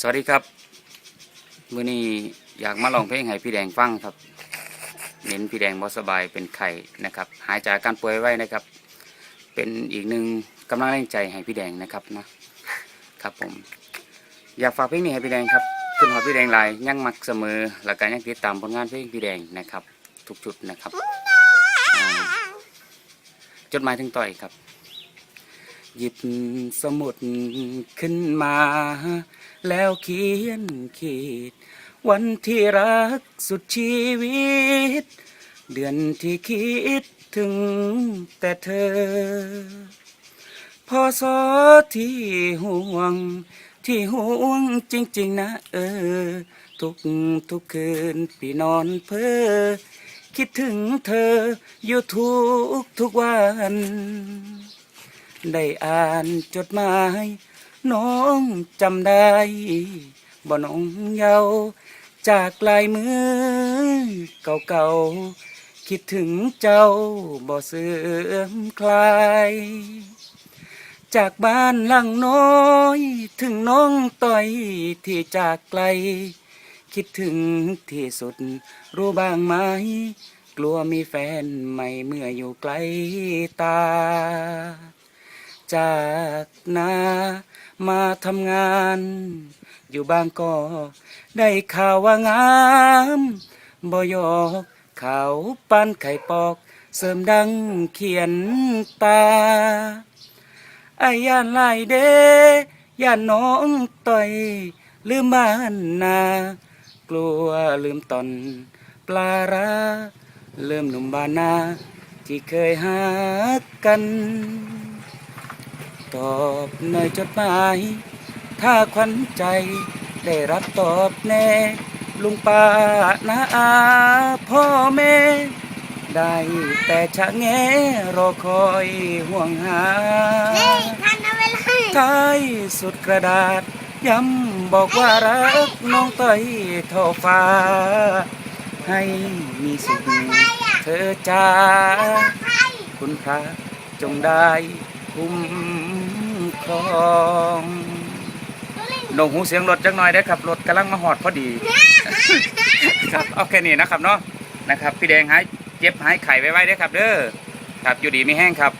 สวัสดีครับ มื้อนี้อยากมาลองเพลงให้พี่แดงฟังครับ เน้นพี่แดงบ่สบายเป็นไข้นะครับ หายจากาการป่วยไว้นะครับ เป็นอีกหนึ่งกำลังแรงใจให้พี่แดงนะครับนะครับผม อยากฝากเพลงนี้ให้พี่แดงครับขึ้นหอพี่แดงลายยังมักเสมอแล้วก็ยังติดตามผลงานเพลงพี่แดงนะครับ ทุกจุดนะครับจดหมายถึงต่อยครับ หยิบสมุดขึ้นมา แล้วเขียนขีด วันที่รักสุดชีวิต เดือนที่คิดถึงแต่เธอ พอสอที่ห่วง ที่ห่วงจริง ๆ นะ เออ ทุกทุกคืนพี่นอนเพ้อคิดถึงเธออยู่ทุกทุกวัน ได้อ่านจดหมาย น้องจำได้บ่น้องเยาวจากลายมือ เก่าๆ คิดถึงเจ้าบ่เสื่อมคลาย จากบ้านหลังน้อย ถึงน้องต่อยที่จากไกล คิดถึงที่สุดรู้บ้างไหม กลัวมีแฟนใหม่เมื่ออยู่ไกลตา จากนามาทำงาน อยู่บางก็ได้ข่าวว่างามบ่ยอกข่าวปั้นไข่ปอก เสริมดังเขียนตาไอ้ย่านลายเดย่านน้องต่อย ลืมบ้านนา กลัวลืมตอน ปลาราลืมหนุ่มบานนา ที่เคยหากัน ตอบหน่อยจดหมาย ถ้าขวัญใจ ได้รับตอบแน่ ลุงป้านาอาพ่อแม่ ได้แต่ชะแงรอคอยห่วงหาทันเอาไปเลยท้ายสุดกระดาษ ย้ำบอกว่ารักน้องต้อยเท่าฟ้า ให้มีสุขเธอจ้าคุณพระจงได้คุ้ม ของหนหูเสียงรถจังหน่อยได้ครับรถกำลังมาหอดพอดี ครับเอาแค่นี้นะครับเนาะนะครับ พี่แดงหายเจ็บหายไข่ไว้ไว้ได้ครับ เด้อครับอยู่ดีไม่แห้งครับ